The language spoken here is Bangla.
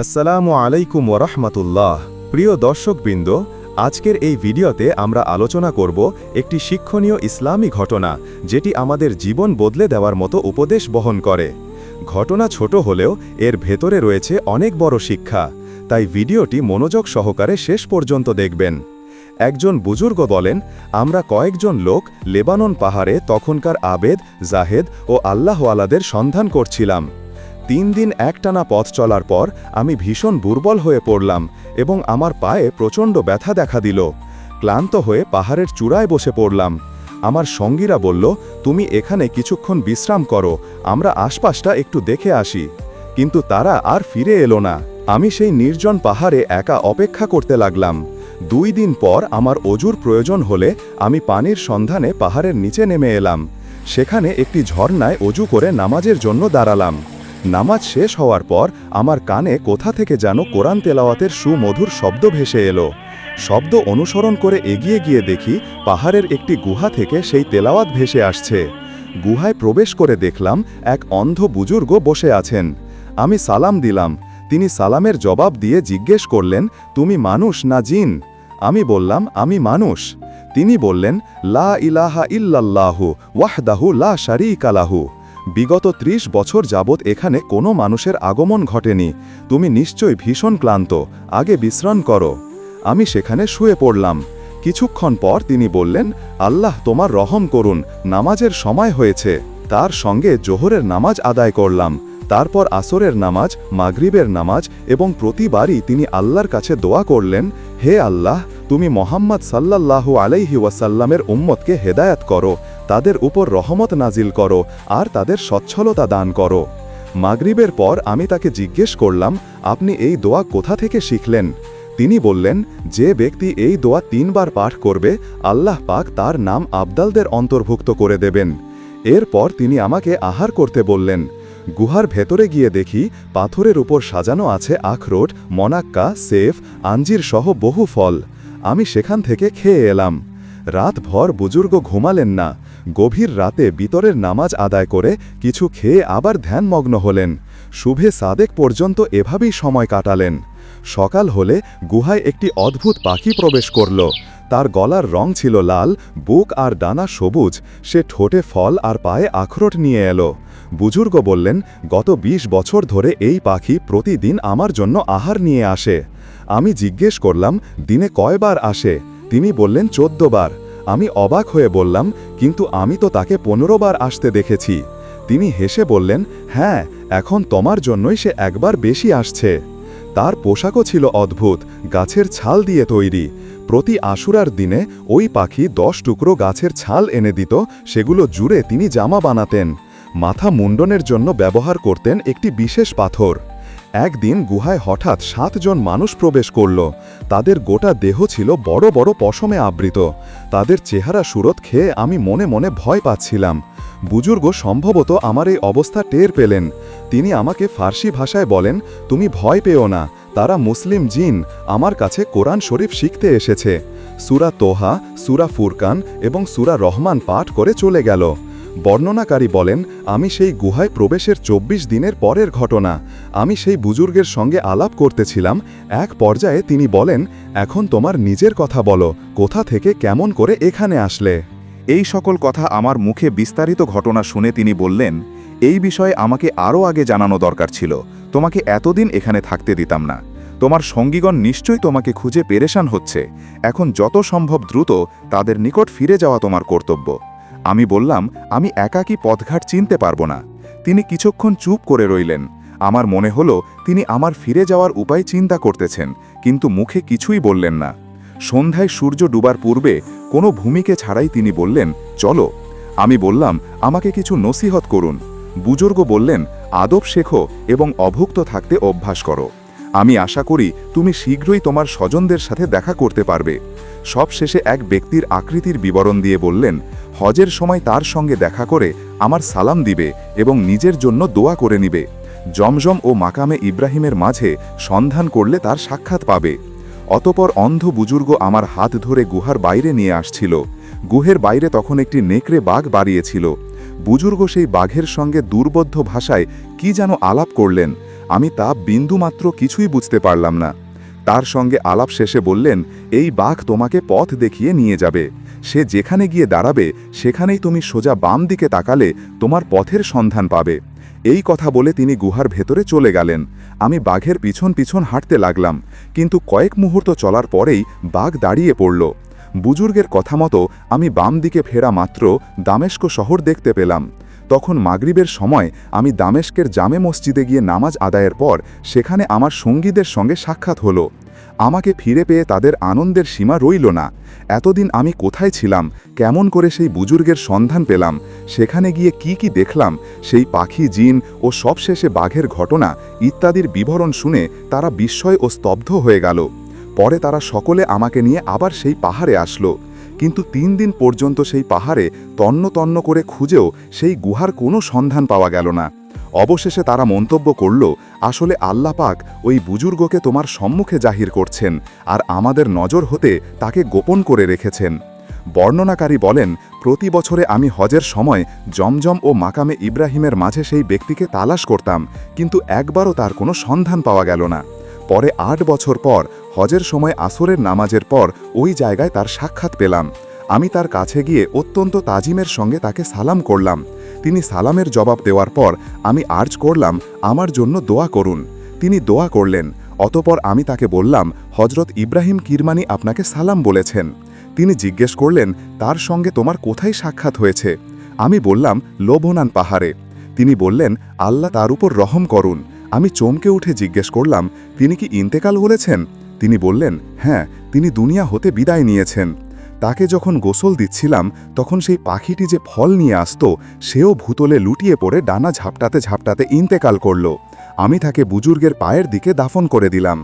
আসসালামু আলাইকুম ওরহমতুল্লাহ প্রিয় দর্শকবৃন্দ, আজকের এই ভিডিওতে আমরা আলোচনা করব একটি শিক্ষণীয় ইসলামী ঘটনা যেটি আমাদের জীবন বদলে দেওয়ার মতো উপদেশ বহন করে। ঘটনা ছোট হলেও এর ভেতরে রয়েছে অনেক বড় শিক্ষা, তাই ভিডিওটি মনোযোগ সহকারে শেষ পর্যন্ত দেখবেন। একজন বুজুর্গ বলেন, আমরা কয়েকজন লোক লেবানন পাহাড়ে তখনকার আবেদ, জাহেদ ও আল্লাহওয়ালাদের সন্ধান করছিলাম। তিন দিন একটানা পথ চলার পর আমি ভীষণ দুর্বল হয়ে পড়লাম এবং আমার পায়ে প্রচণ্ড ব্যথা দেখা দিল। ক্লান্ত হয়ে পাহাড়ের চূড়ায় বসে পড়লাম। আমার সঙ্গীরা বলল, তুমি এখানে কিছুক্ষণ বিশ্রাম করো, আমরা আশপাশটা একটু দেখে আসি। কিন্তু তারা আর ফিরে এলো না। আমি সেই নির্জন পাহাড়ে একা অপেক্ষা করতে লাগলাম। দুই দিন পর আমার অজুর প্রয়োজন হলে আমি পানির সন্ধানে পাহাড়ের নিচে নেমে এলাম। সেখানে একটি ঝর্ণায় অজু করে নামাজের জন্য দাঁড়ালাম। নামাজ শেষ হওয়ার পর আমার কানে কোথা থেকে যেন কোরআন তেলাওয়াতের সুমধুর শব্দ ভেসে এলো। শব্দ অনুসরণ করে এগিয়ে গিয়ে দেখি পাহাড়ের একটি গুহা থেকে সেই তেলাওয়াত ভেসে আসছে। গুহায় প্রবেশ করে দেখলাম এক অন্ধ বুজুর্গ বসে আছেন। আমি সালাম দিলাম। তিনি সালামের জবাব দিয়ে জিজ্ঞেস করলেন, তুমি মানুষ না জিন? আমি বললাম, আমি মানুষ। তিনি বললেন, লা ইলাহা ইল্লাল্লাহু ওয়াহদাহু লা শারীকা লাহু। বিগত ত্রিশ বছর যাবৎ এখানে কোনো মানুষের আগমন ঘটেনি। তুমি নিশ্চয়ই ভীষণ ক্লান্ত। আগে বিশ্রাম করো। আমি সেখানে শুয়ে পড়লাম। কিছুক্ষণ পর তিনি বললেন, আল্লাহ তোমার রহম করুন, নামাজের সময় হয়েছে। তার সঙ্গে জোহরের নামাজ আদায় করলাম। তারপর আসরের নামাজ, মাগরিবের নামাজ এবং প্রতিবারই তিনি আল্লাহর কাছে দোয়া করলেন, হে আল্লাহ, তুমি মোহাম্মদ সাল্লাল্লাহু আলাইহি ওয়াসাল্লামের উম্মতকে হেদায়াত করো। তাদের উপর রহমত নাজিল করো আর তাদের সচ্ছলতা দান করো। মাগরিবের পর আমি তাকে জিজ্ঞেস করলাম, আপনি এই দোয়া কোথা থেকে শিখলেন? তিনি বললেন, যে ব্যক্তি এই দোয়া তিনবার পাঠ করবে, আল্লাহ পাক তার নাম আবদালদের অন্তর্ভুক্ত করে দেবেন। এরপর তিনি আমাকে আহার করতে বললেন। গুহার ভেতরে গিয়ে দেখি পাথরের উপর সাজানো আছে আখরোট, মনাক্কা, সেফ, আঞ্জির সহ বহু ফল। আমি সেখান থেকে খেয়ে এলাম। রাতভর বুজুর্গ ঘুমালেন না। গভীর রাতে বিতরের নামাজ আদায় করে কিছু খেয়ে আবার ধ্যানমগ্ন হলেন। শুভে সাদেক পর্যন্ত এভাবেই সময় কাটালেন। সকাল হলে গুহায় একটি অদ্ভুত পাখি প্রবেশ করল। তার গলার রং ছিল লাল, বুক আর ডানা সবুজ। সে ঠোঁটে ফল আর পায়ে আখরোট নিয়ে এলো। বুজুর্গ বললেন, গত ২০ বছর ধরে এই পাখি প্রতিদিন আমার জন্য আহার নিয়ে আসে। আমি জিজ্ঞেস করলাম, দিনে কয়বার আসে? তিনি বললেন চোদ্দ বার আমি অবাক হয়ে বললাম, কিন্তু আমি তো তাকে পনেরো বার আসতে দেখেছি। তিনি হেসে বললেন হ্যাঁ এখন তোমার জন্যই সে একবার বেশি আসছে। তার পোশাকও ছিল অদ্ভুত, গাছের ছাল দিয়ে তৈরি। প্রতি আশুরার দিনে ওই পাখি দশ টুকরো গাছের ছাল এনে দিত, সেগুলো জুড়ে তিনি জামা বানাতেন। মাথা মুন্ডনের জন্য ব্যবহার করতেন একটি বিশেষ পাথর। একদিন গুহায় হঠাৎ সাতজন মানুষ প্রবেশ করল। তাদের গোটা দেহ ছিল বড় বড় পশমে আবৃত। তাদের চেহারা সুরত খেয়ে আমি মনে মনে ভয় পাচ্ছিলাম। বুজুর্গ সম্ভবত আমার এই অবস্থা টের পেলেন। তিনি আমাকে ফার্সি ভাষায় বলেন, তুমি ভয় পেও না, তারা মুসলিম জিন, আমার কাছে কোরআন শরীফ শিখতে এসেছে। সুরা তোহা, সুরা ফুরকান এবং সুরা রহমান পাঠ করে চলে গেল। বর্ণনাকারী বলেন, আমি সেই গুহায় প্রবেশের ২৪ দিনের পরের ঘটনা। আমি সেই বুজুর্গের সঙ্গে আলাপ করতেছিলাম। এক পর্যায়ে তিনি বলেন, এখন তোমার নিজের কথা বলো। কোথা থেকে কেমন করে এখানে আসলে? এই সকল কথা আমার মুখে বিস্তারিত ঘটনা শুনে তিনি বললেন, এই বিষয়ে আমাকে আরও আগে জানানো দরকার ছিল। তোমাকে এতদিন এখানে থাকতে দিতাম না। তোমার সঙ্গীগণ নিশ্চয়ই তোমাকে খুঁজে পেরেশান হচ্ছে। এখন যত সম্ভব দ্রুত তাদের নিকট ফিরে যাওয়া তোমার কর্তব্য। আমি বললাম, আমি একাকী পথঘাট চিনতে পারব না। তিনি কিছুক্ষণ চুপ করে রইলেন। আমার মনে হলো, তিনি আমার ফিরে যাওয়ার উপায় চিন্তা করতেছেন, কিন্তু মুখে কিছুই বললেন না। সন্ধ্যায় সূর্য ডুবার পূর্বে কোনো ভূমিকে ছাড়াই তিনি বললেন, চলো। আমি বললাম, আমাকে কিছু নসিহত করুন। বুজুর্গ বললেন, আদব শেখো এবং অভুক্ত থাকতে অভ্যাস করো। আমি আশা করি তুমি শীঘ্রই তোমার স্বজনদের সাথে দেখা করতে পারবে। সব শেষে এক ব্যক্তির আকৃতির বিবরণ দিয়ে বললেন হজের সময় তার সঙ্গে দেখা করে আমার সালাম দিবে এবং নিজের জন্য দোয়া করে নিবে। জমজম ও মাকামে ইব্রাহিমের মাঝে সন্ধান করলে তার সাক্ষাৎ পাবে। অতপর অন্ধ বুজুর্গ আমার হাত ধরে গুহার বাইরে নিয়ে আসছিল। গুহের বাইরে তখন একটি নেকড়ে বাঘ বাড়িয়েছিল। বুজুর্গ সেই বাঘের সঙ্গে দুর্বদ্ধ ভাষায় কি যেন আলাপ করলেন, আমি তা বিন্দুমাত্র কিছুই বুঝতে পারলাম না। তার সঙ্গে আলাপ শেষে বললেন, এই বাঘ তোমাকে পথ দেখিয়ে নিয়ে যাবে। সে যেখানে গিয়ে দাঁড়াবে, সেখানেই তুমি সোজা বাম দিকে তাকালে তোমার পথের সন্ধান পাবে। এই কথা বলে তিনি গুহার ভেতরে চলে গেলেন। আমি বাঘের পিছন পিছন হাঁটতে লাগলাম, কিন্তু কয়েক মুহূর্ত চলার পরেই বাঘ দাঁড়িয়ে পড়ল। বুজুর্গের কথা মতো আমি বাম দিকে ফেরা মাত্র দামেস্ক শহর দেখতে পেলাম। তখন মাগরিবের সময় আমি দামেস্কের জামে মসজিদে গিয়ে নামাজ আদায়ের পর সেখানে আমার সঙ্গীদের সঙ্গে সাক্ষাৎ হলো। আমাকে ফিরে পেয়ে তাদের আনন্দের সীমা রইল না। এতদিন আমি কোথায় ছিলাম? কেমন করে সেই বুজুর্গের সন্ধান পেলাম? সেখানে গিয়ে কি কি দেখলাম? সেই পাখি জিন ও সবশেষে বাঘের ঘটনা ইত্যাদির বিবরণ শুনে তারা বিস্ময় ও স্তব্ধ হয়ে গেল। পরে তারা সকলে আমাকে নিয়ে আবার সেই পাহাড়ে আসলো। কিন্তু তিন দিন পর্যন্ত সেই পাহাড়ে তন্ন তন্ন করে খুঁজেও সেই গুহার কোনো সন্ধান পাওয়া গেল না। অবশেষে তারা মন্তব্য করল, আসলে আল্লাহ পাক ওই বুজুর্গকে তোমার সম্মুখে জাহির করছেন আর আমাদের নজর হতে তাকে গোপন করে রেখেছেন। বর্ণনাকারী বলেন, প্রতি বছরে আমি হজের সময় জমজম ও মাকামে ইব্রাহিমের মাঝে সেই ব্যক্তিকে তালাশ করতাম, কিন্তু একবারও তার কোনো সন্ধান পাওয়া গেল না। পরে আট বছর পর হজের সময় আসরের নামাজের পর ওই জায়গায় তার সাক্ষাৎ পেলাম। আমি তার কাছে গিয়ে অত্যন্ত তাজিমের সঙ্গে তাকে সালাম করলাম। তিনি সালামের জবাব দেওয়ার পর আমি আর্জ করলাম, আমার জন্য দোয়া করুন। তিনি দোয়া করলেন। অতপর আমি তাকে বললাম হজরত ইব্রাহিম কিরমানি আপনাকে সালাম বলেছেন। তিনি জিজ্ঞেস করলেন, তার সঙ্গে তোমার কোথায় সাক্ষাৎ হয়েছে? আমি বললাম, লোভনান পাহাড়ে। তিনি বললেন, আল্লাহ তার উপর রহম করুন। আমি চমকে উঠে জিজ্ঞেস করলাম, তিনি কি ইন্তেকাল বলেছেন? তিনি বললেন হ্যাঁ তিনি দুনিয়া হতে বিদায় নিয়েছেন। তাকে যখন গোসল দিচ্ছিলাম, তখন সেই পাখিটি যে ফল নিয়ে আসতো, সেও ভূতলে লুটিয়ে পড়ে ডানা ঝাপটাতে ঝাপটাতে ইন্তেকাল করল। আমি তাকে বুজুর্গের পায়ের দিকে দাফন করে দিলাম।